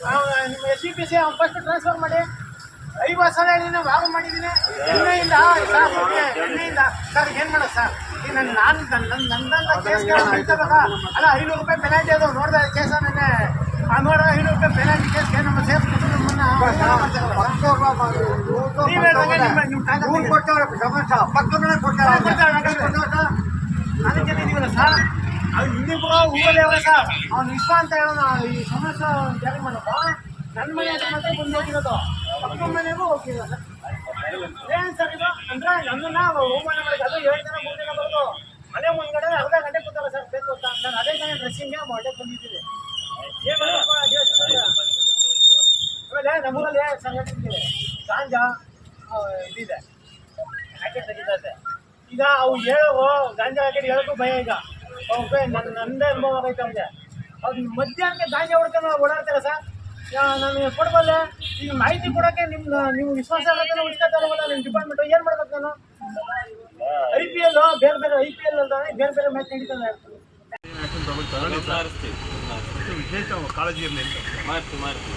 ನಿಮ್ಮ S C P C ಅವ್ನು first transfer ಮಾಡಿ. ಐವತ್ತು ಸಲ ಹೇಳಿ ನಾವು ಯಾವ ಮಾಡಿದ್ದೀನಿ ಎಣ್ಣೆಯಿಂದ ಸರ್ ಎಣ್ಣೆಯಿಂದ. ಸರ್ ಏನು ಮಾಡೋದು ಸರ್ ಈಗ ನನ್ನ ನಾನು ನನ್ನ ನನ್ನಂತ ಕೇಸ್ ಕೇಳಬೇಕಾ ಅಲ್ಲ ಐನೂರು ರೂಪಾಯಿ ಪೆನಾಲ್ಟಿ ಅದು ನೋಡಿದೆ ಕೇಸ ನೆನ್ನೆ ನೋಡಿದ್ರೆ ಐನೂರು ರೂಪಾಯಿ ಪೆನಾಲ್ಟಿ ಕೇಸ್ ನಮ್ಮ ಸೇಫ್. ನೀವ್ ಹೇಳ್ದಂಗೆ ನಿಮ್ಮ ನಿಮ್ಮ ಕಾಗದ ಊರಲ್ಲಿ ಅವ್ರೆ ಸರ್ ಅವ್ನು ವಿಶ್ವ ಅಂತ ಹೇಳೋಣ ಈ ಸಮಸ್ಯೆ ಜಾರಿ ಮಾಡಪ್ಪ. ನನ್ನ ಮನೆ ಹತ್ರ ಮಾತ್ರ ಬಂದು ಹೋಗಿರೋದು. ಪಕ್ಕ ಮನೆಗೂ ಹೋಗಿಲ್ಲ. ಸರ್ ಏನ್ ಸರ್ ಇದು? ಅಂದ್ರೆ ನನ್ನನ್ನ ಹೋಮನ ಮಾಡಿದ ಅದು ಏಳು ಜನ ಮೂರು ಜನ ಬರೋದು. ಮನೆ ಮುಂದ್ಗಡೆ ಅರ್ಧ ಗಂಟೆ ಕೂತಾರ ಸರ್ ಬೇಕು ಅಂತ. ನಾನು ಅದೇ ಜನ ಡ್ರೆಸ್ಸಿಂಗ್ಗೆ ಮಾಡಕ್ಕೆ ಬಂದಿದ್ದೀನಿ ಏನ್ ಆಮೇಲೆ ನಮ್ಮೂರಲ್ಲಿ ಸರ್ ಗಾಂಜಾ ಆ, ಇದಿದೆ. ಪ್ಯಾಕೆಟ್ ತೆಗಿತೈತೆ ಈಗ ಅವು ಹೇಳೋ ಗಾಂಜಾ ಪ್ಯಾಕೆಟ್ ಹೇಳೋಕ್ಕೂ ಭಯ ಈಗ. ಅವ್ಕೆ ನನ್ನ ನಂದೇ ಅನುಭವ ಆಗೈತೆ ಅವ್ನಿಗೆ. ಅವ್ನು ಮಧ್ಯಾಹ್ನಕ್ಕೆ ಗಾಂಜಾ ಹೊಡ್ಕೊಂಡು ಓಡಾಡ್ತಾರೆ ಸರ್. ನಾನು ಕೊಡ್ಬಲ್ಲೆ ಈಗ ಮಾಹಿತಿ ಕೊಡೋಕ್ಕೆ ನಿಮ್ಮ ನೀವು ವಿಶ್ವಾಸ ಆಗುತ್ತೆ ಉಳಿಸ್ಕೊತಾರಲ್ಲ ನಿಮ್ಮ ಡಿಪಾರ್ಟ್ಮೆಂಟ್ ಏನು ಮಾಡ್ಬೇಕು ನಾನು? ಐ ಪಿ ಎಲ್ ಬೇರೆ ಬೇರೆ ಐ ಪಿ ಎಲ್ ಅಲ್ಲ ಬೇರೆ ಬೇರೆ ಮ್ಯಾಚ್ ನಡೀತಾನೆ ವಿಶೇಷ ಕಾಳಜಿ ಇರಲಿ ಮಾಡ್ತೀವಿ ಮಾಡ್ತೀವಿ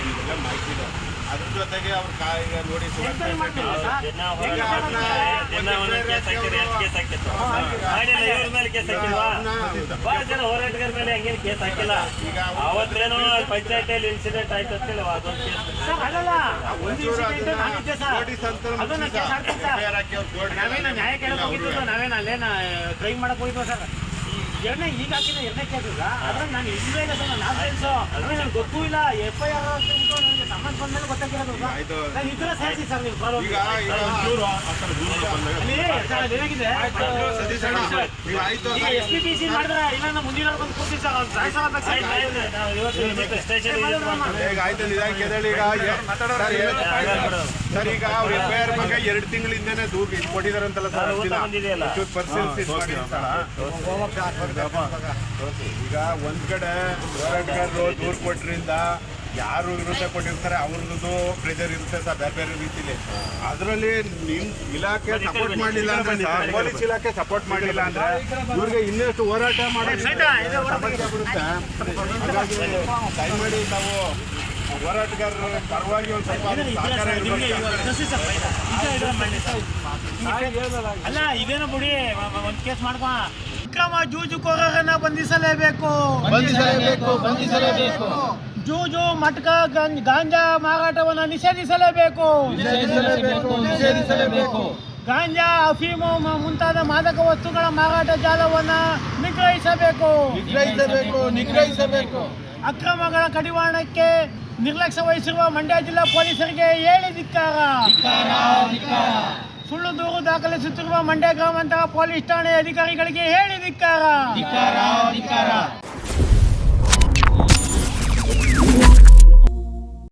ಅದ್ರ ಜೊತೆಗೆ ಅವ್ರ ಕಾಯಿಗೆ ನೋಡಿ ಬಹಳ ಜನ ಹೋರಾಟಗಾರ ಮೇಲೆ ಹಂಗೇನು ಕೇಸ್ ಹಾಕಿಲ್ಲ. ಅವತ್ತೇನೋ ಪಂಚಾಯತಿಯಲ್ಲಿ ಇನ್ಸಿಡೆಂಟ್ ಆಯ್ತು ಅದೊಂದು ಕೇಸ್ ಅಂತ ನಾವೇನ ನ್ಯಾಯ ಕೇಳಕ್ ಹೋಗಿದ್ವಿ ಹೋಗಿದ್ದು ನಾವೇನ ಅಲ್ಲೇನ ಡ್ರೈವ್ ಮಾಡಕ್ ಹೋಗಿದ್ವು ಸರ್? ಎರಡನೇ ಈಗ ಹಾಕಿದ ಎರಡನೇ ಕೇಸ್ ಸರ್ ಅದ್ರಲ್ಲಿ ನಾನು ಇಲ್ಲೇ ಇಲ್ಲ ಸರ್ ನಾನು ಫ್ರೆಂಡ್ಸು ಅಂದ್ರೆ ನನಗೆ ಗೊತ್ತೂ ಇಲ್ಲ ಎಫ್ ಐ ಆರ್ ಅಂತ ನನಗೆ ಸಂಬಂಧ ಬಂದ್ಮೇಲೆ ಗೊತ್ತಾಗಿರೋದು ಸರ್. ಆಯ್ತು. ನಾನು ಇದ್ರೆ ಸೇರಿಸಿ ಸರ್ ನೀವು ಬರೋ ಈಗ ಸರ್ ಏನಾಗಿದೆ ಎಸ್ ಪಿ ಸಿ ಮಾಡಿದ್ರೆ ಇಲ್ಲ ನಮ್ಮ ಮುಂದಿನ ಬಂದು ಕೂರ್ತೀವಿ ಸರ್ ಅವ್ರು ಟ್ರಾನ್ಸ್ಫರ್ ಆಗ್ಬೇಕು ಸರ್ ನಾವು ಇವತ್ತು ಸ್ಟೇಷನ್ ಈಗ ಆಯ್ತು ಈಗ ಸರ್ ಈಗ ಅವ್ರ ಎಫ್ ಐ ಆರ್ ಬಗ್ಗೆ ಎರಡು ತಿಂಗಳಿಂದನೇ ದೂರ ಕೊಟ್ಟಿದಾರಂತಲ್ಲ ಸರ್ ಅದು ಮಾಡಿ. ಈಗ ಒಂದ್ ಕಡೆ ಹೋರಾಟಗಾರರು ದೂರ ಕೊಟ್ರಿಂದ ಯಾರು ವಿರುದ್ಧ ಕೊಟ್ಟಿರ್ತಾರೆ ಅವ್ರದ್ದು ಪ್ರೆಜರ್ ಇರುತ್ತೆ ಸರ್ ಬೇರೆ ಬೇರೆ ರೀತಿಲಿ. ಅದರಲ್ಲಿ ನಿಮ್ ಇಲಾಖೆ ಸಪೋರ್ಟ್ ಮಾಡಲಿಲ್ಲ ಅಂದ್ರೆ ಸರ್, ಪೊಲೀಸ್ ಇಲಾಖೆ ಸಪೋರ್ಟ್ ಮಾಡಲಿಲ್ಲ ಅಂದ್ರೆ ಇವ್ರಿಗೆ ಇನ್ನಷ್ಟು ಹೋರಾಟ ಮಾಡೋದು ಹಾಗಾಗಿ ದಯಮಾಡಿ ನಾವು ಹೋರಾಟಗಾರರ ಪರವಾಗಿ ಒಂದು ಸ್ವಲ್ಪ. ಅಲ್ಲ ಇದೇನೋ ಬಿಡಿ ಒಂದು ಕೇಸ್ ಮಾಡ್ಕೊ. ಅಕ್ರಮ ಜೂಜುಕೋರರನ್ನ ಬಂಧಿಸಲೇಬೇಕು. ಬಂಧಿಸಲೇಬೇಕು ಬಂಧಿಸಲೇಬೇಕು. ಜೂಜು ಮಟ್ಕ ಗಾಂಜಾ ಮಾರಾಟವನ್ನು ನಿಷೇಧಿಸಲೇಬೇಕು. ನಿಷೇಧಿಸಲೇಬೇಕು ನಿಷೇಧಿಸಲೇಬೇಕು. ಗಾಂಜಾ ಅಫೀಮು ಮುಂತಾದ ಮಾದಕ ವಸ್ತುಗಳ ಮಾರಾಟ ಜಾಲವನ್ನು ನಿಗ್ರಹಿಸಬೇಕು. ನಿಗ್ರಹಿಸಬೇಕು ನಿಗ್ರಹಿಸಬೇಕು. ಅಕ್ರಮಗಳ ಕಡಿವಾಣಕ್ಕೆ ನಿರ್ಲಕ್ಷ್ಯ ವಹಿಸಿರುವ ಮಂಡ್ಯ ಜಿಲ್ಲಾ ಪೊಲೀಸರಿಗೆ ಹೇಳಿ ಧಿಕ್ಕಾರ. ಸುಳ್ಳು ದೂರು ದಾಖಲಿಸುತ್ತಿರುವ ಮಂಡ್ಯ ಗ್ರಾಮಾಂತರ ಪೊಲೀಸ್ ಠಾಣೆ ಅಧಿಕಾರಿಗಳಿಗೆ ಹೇಳಿ ಧಿಕ್ಕಾರ.